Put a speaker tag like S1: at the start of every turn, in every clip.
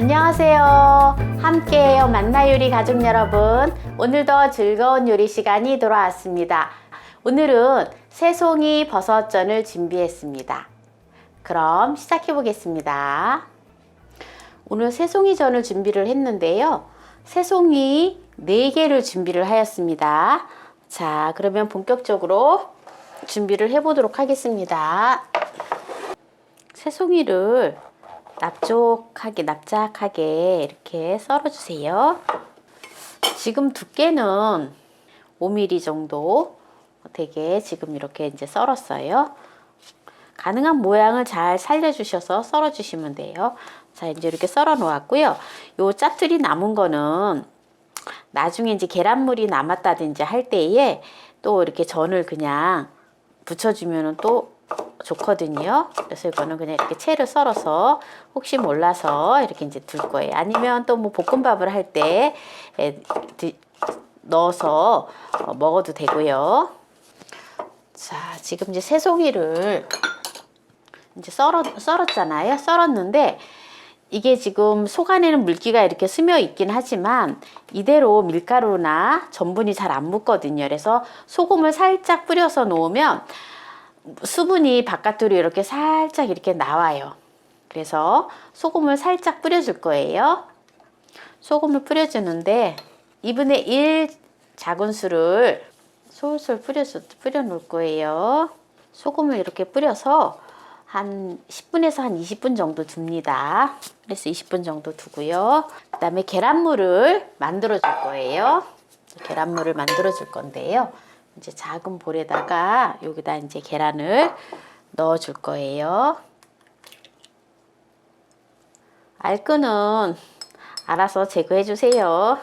S1: 안녕하세요. 함께해요 만나요리 가족 여러분. 오늘도 즐거운 요리 시간이 돌아왔습니다. 오늘은 새송이 버섯전을 준비했습니다. 그럼 시작해 보겠습니다. 오늘 새송이전을 준비를 했는데요. 새송이 4개를 준비를 하였습니다. 자, 그러면 본격적으로 준비를 해 보도록 하겠습니다. 새송이를 납작하게 납작하게 이렇게 썰어 주세요. 지금 두께는 5mm 정도 되게 지금 이렇게 이제 썰었어요. 가능한 모양을 잘 살려 주셔서 썰어 주시면 돼요. 자, 이제 이렇게 썰어 놓았고요. 요 짜투리 남은 거는 나중에 이제 계란물이 남았다든지 할 때에 또 이렇게 전을 그냥 붙여주면은 또 좋거든요. 그래서 이거는 그냥 이렇게 채를 썰어서 혹시 몰라서 이렇게 이제 둘 거예요. 아니면 또 뭐 볶음밥을 할 때 넣어서 어, 먹어도 되고요. 자, 지금 이제 새송이를 이제 썰어, 썰었잖아요. 썰었는데 이게 지금 속 안에는 물기가 이렇게 스며 있긴 하지만 이대로 밀가루나 전분이 잘 안 묻거든요. 그래서 소금을 살짝 뿌려서 놓으면 수분이 바깥으로 이렇게 살짝 이렇게 나와요. 그래서 소금을 살짝 뿌려줄 거예요. 소금을 뿌려주는데 2분의 1 작은 술을 솔솔 뿌려서 뿌려 놓을 거예요. 소금을 이렇게 뿌려서 한 10분에서 한 20분 정도 둡니다. 그래서 20분 정도 두고요. 그 다음에 계란물을 만들어 줄 거예요. 계란물을 만들어 줄 건데요. 이제 작은 볼에다가 여기다 이제 계란을 넣어 줄 거예요. 알끈은 알아서 제거해 주세요.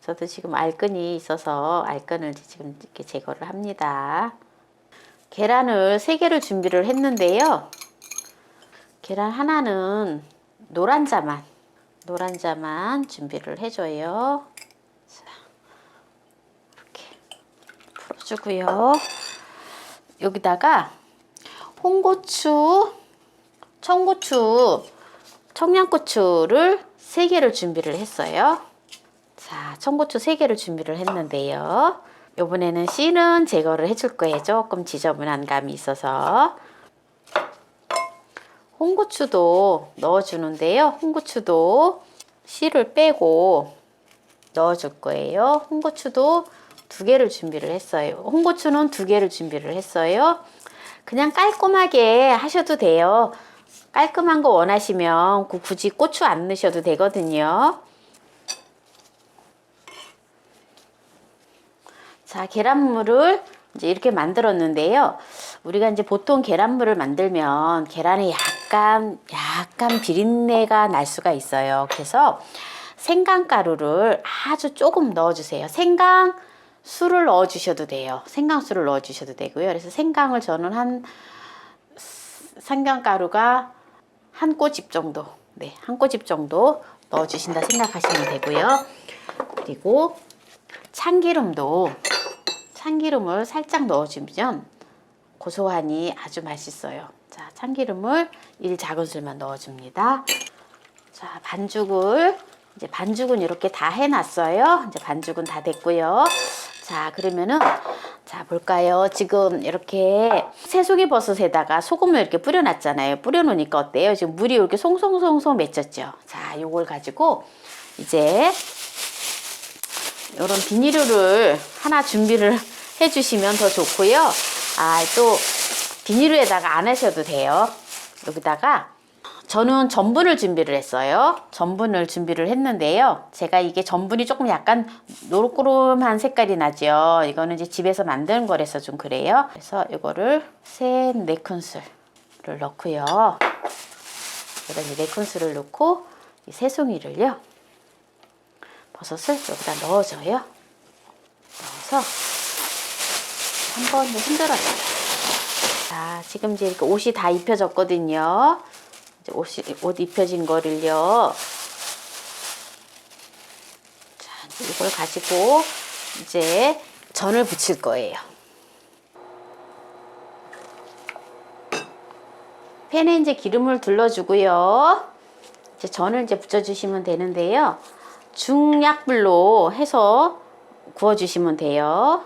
S1: 저도 지금 알끈이 있어서 알끈을 지금 이렇게 제거를 합니다. 계란을 3개를 준비를 했는데요. 계란 하나는 노란자만, 노란자만 준비를 해줘요. 자, 이렇게 풀어주고요. 여기다가 홍고추, 청고추, 청양고추를 3개를 준비를 했어요. 자, 청고추 3개를 준비를 했는데요. 이번에는 씨는 제거를 해줄 거예요. 조금 지저분한 감이 있어서. 홍고추도 넣어주는데요. 홍고추도 씨를 빼고 넣어줄 거예요. 홍고추도 두 개를 준비를 했어요. 홍고추는 두 개를 준비를 했어요. 그냥 깔끔하게 하셔도 돼요. 깔끔한 거 원하시면 굳이 고추 안 넣으셔도 되거든요. 자, 계란물을 이제 이렇게 만들었는데요. 우리가 이제 보통 계란물을 만들면 계란에 약간, 약간 비린내가 날 수가 있어요. 그래서 생강가루를 아주 조금 넣어주세요. 생강, 술을 넣어 주셔도 돼요. 생강술을 넣어 주셔도 되고요. 그래서 생강을 저는 한, 생강가루가 한 꼬집 정도, 네, 한 꼬집 정도 넣어 주신다 생각하시면 되고요. 그리고 참기름도 참기름을 살짝 넣어 주면 고소하니 아주 맛있어요. 자, 참기름을 1 작은술만 넣어 줍니다. 자, 반죽을 이제 반죽은 이렇게 다 해놨어요. 이제 반죽은 다 됐고요. 자, 그러면은 자 볼까요? 지금 이렇게 새송이 버섯에다가 소금을 이렇게 뿌려놨잖아요. 뿌려놓으니까 어때요? 지금 물이 이렇게 송송송송 맺혔죠. 자, 요걸 가지고 이제 이런 비닐을 하나 준비를 해주시면 더 좋고요. 아, 또 비닐에다가 안 하셔도 돼요. 여기다가 저는 전분을 준비를 했어요. 전분을 준비를 했는데요. 제가 이게 전분이 조금 약간 노릇구름한 색깔이 나죠. 이거는 이제 집에서 만드는 거라서 좀 그래요. 그래서 이거를 세, 네 큰술을 넣고요. 여기다 네 큰술을 넣고 이 새송이를요. 버섯을 여기다 넣어줘요. 넣어서 한 번 더 흔들어줘요. 자, 지금 이제 옷이 다 입혀졌거든요. 옷이, 옷 입혀진 거를요. 자, 이걸 가지고 이제 전을 붙일 거예요. 팬에 이제 기름을 둘러주고요. 이제 전을 이제 붙여주시면 되는데요. 중약불로 해서 구워주시면 돼요.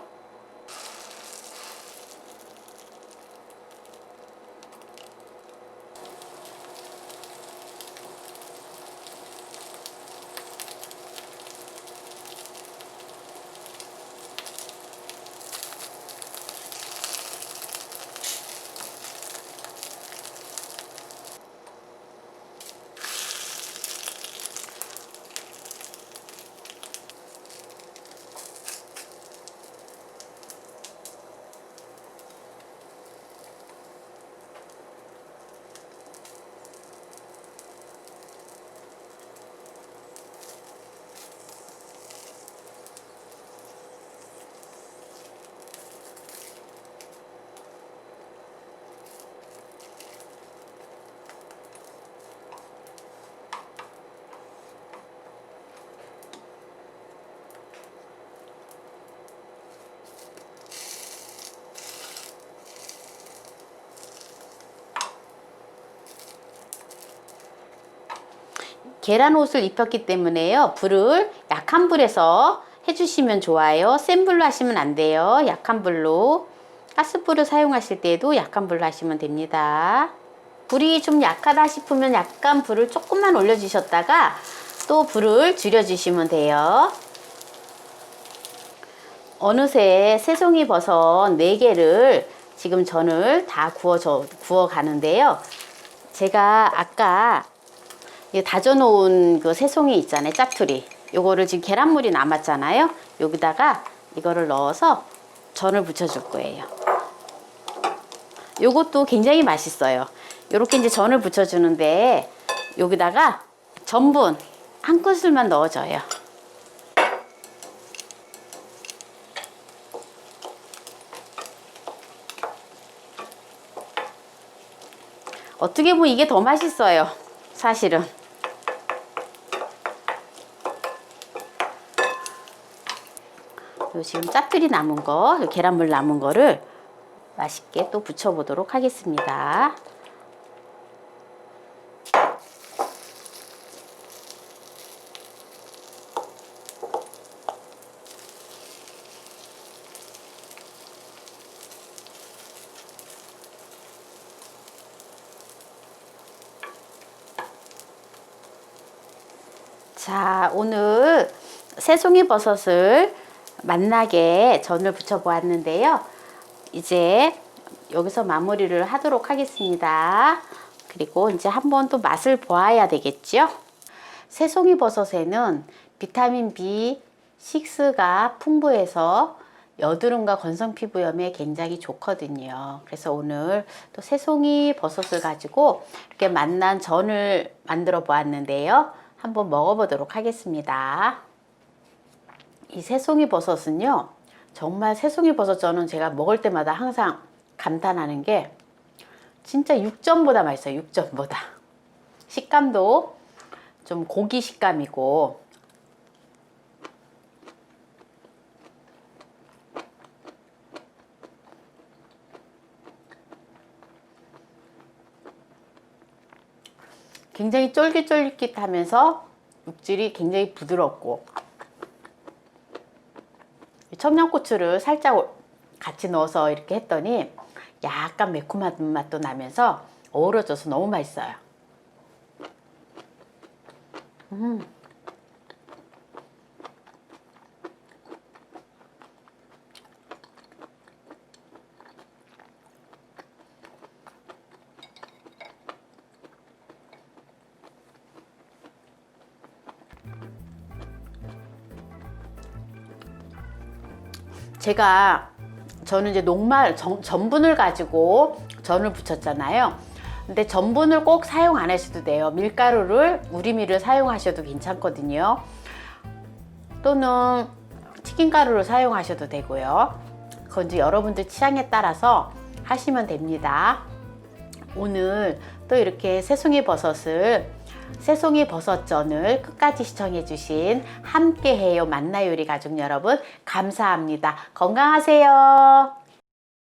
S1: 계란 옷을 입혔기 때문에요. 불을 약한 불에서 해주시면 좋아요. 센 불로 하시면 안 돼요. 약한 불로. 가스불을 사용하실 때도 약한 불로 하시면 됩니다. 불이 좀 약하다 싶으면 약간 불을 조금만 올려주셨다가 또 불을 줄여주시면 돼요. 어느새 새송이 버섯 4개를 지금 전을 다 구워 가는데요. 제가 아까 이 다져놓은 그 새송이 있잖아요. 짜투리. 요거를 지금 계란물이 남았잖아요. 여기다가 이거를 넣어서 전을 붙여줄 거예요. 요것도 굉장히 맛있어요. 요렇게 이제 전을 붙여주는데 여기다가 전분 한 큰술만 넣어줘요. 어떻게 보면 이게 더 맛있어요. 사실은. 요 지금 짭들이 남은 거, 요 계란물 남은 거를 맛있게 또 부쳐보도록 하겠습니다. 자, 오늘 새송이 버섯을 맛나게 전을 부쳐 보았는데요. 이제 여기서 마무리를 하도록 하겠습니다. 그리고 이제 한번 또 맛을 보아야 되겠죠. 새송이 버섯에는 비타민 B6가 풍부해서 여드름과 건성 피부염에 굉장히 좋거든요. 그래서 오늘 또 새송이 버섯을 가지고 이렇게 맛난 전을 만들어 보았는데요. 한번 먹어보도록 하겠습니다. 이 새송이 버섯은요, 정말 새송이 버섯 저는 제가 먹을 때마다 항상 감탄하는 게 진짜 육전보다 맛있어요. 육전보다. 식감도 좀 고기 식감이고 굉장히 쫄깃쫄깃하면서 육질이 굉장히 부드럽고 청양고추를 살짝 같이 넣어서 이렇게 했더니 약간 매콤한 맛도 나면서 어우러져서 너무 맛있어요. 음. 제가 저는 이제 녹말 전, 전분을 가지고 전을 부쳤잖아요. 근데 전분을 꼭 사용 안 하셔도 돼요. 밀가루를 우리밀을 사용하셔도 괜찮거든요. 또는 튀김가루를 사용하셔도 되고요. 그건 이제 여러분들 취향에 따라서 하시면 됩니다. 오늘 또 이렇게 새송이 버섯을 새송이 버섯전을 끝까지 시청해주신 함께해요 만나요리 가족 여러분 감사합니다. 건강하세요.